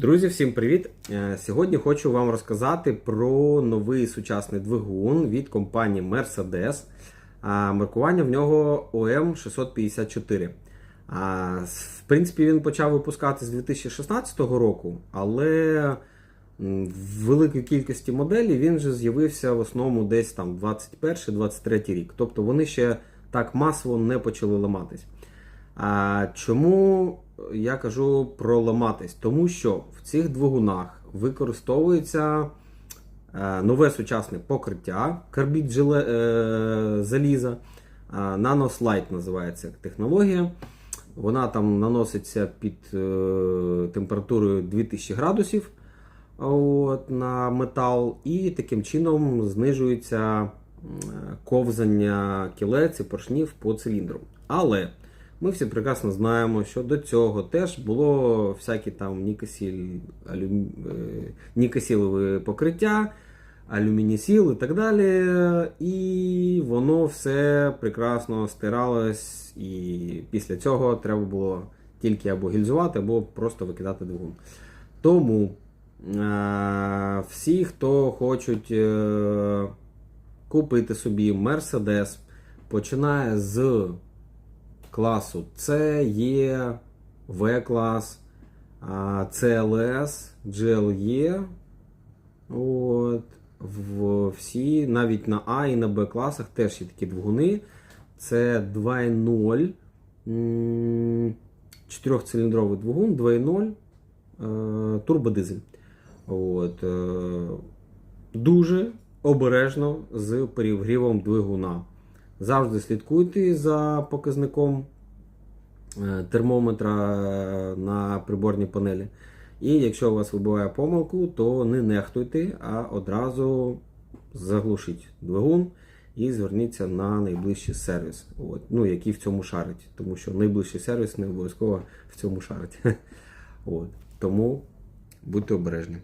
Друзі, всім привіт! Е, Сьогодні хочу вам розказати про новий сучасний двигун від компанії Mercedes. Маркування в нього OM654. В принципі, він почав випускати з 2016 року, але в великій кількості моделей він вже з'явився в основному десь там 21-23 рік. Тобто вони ще так масово не почали ламатись. А чому я кажу про ламатись? Тому що в цих двигунах використовується е, нове сучасне покриття, карбід е, заліза, NanoSlide називається технологія. Вона там наноситься під е, температурою 2000 градусів от, на метал, і таким чином знижується ковзання кілець і поршнів по циліндру. Але ми всі прекрасно знаємо, що до цього теж було всякі там нікосіль, алю... е, нікосілове покриття, алюмінісіл і так далі. І воно все прекрасно стиралось, і після цього треба було тільки або гільзувати, або просто викидати двигун. Тому е, всі, хто хочуть е, купити собі Mercedes, починає з класу С, Є, В клас, а, CLS, GLE. От, в, всі, навіть на А і на Б класах теж є такі двигуни. Це 2.0. Чотирьохциліндровий двигун, 2.0 е, турбодизель. От, е, дуже обережно з перегрівом двигуна. Завжди слідкуйте за показником е, термометра е, на приборній панелі. І якщо у вас вибиває помилку, то не нехтуйте, а одразу заглушіть двигун і зверніться на найближчий сервіс, от, ну, який в цьому шарить. Тому що найближчий сервіс не обов'язково в цьому шарить. От. Тому будьте обережні.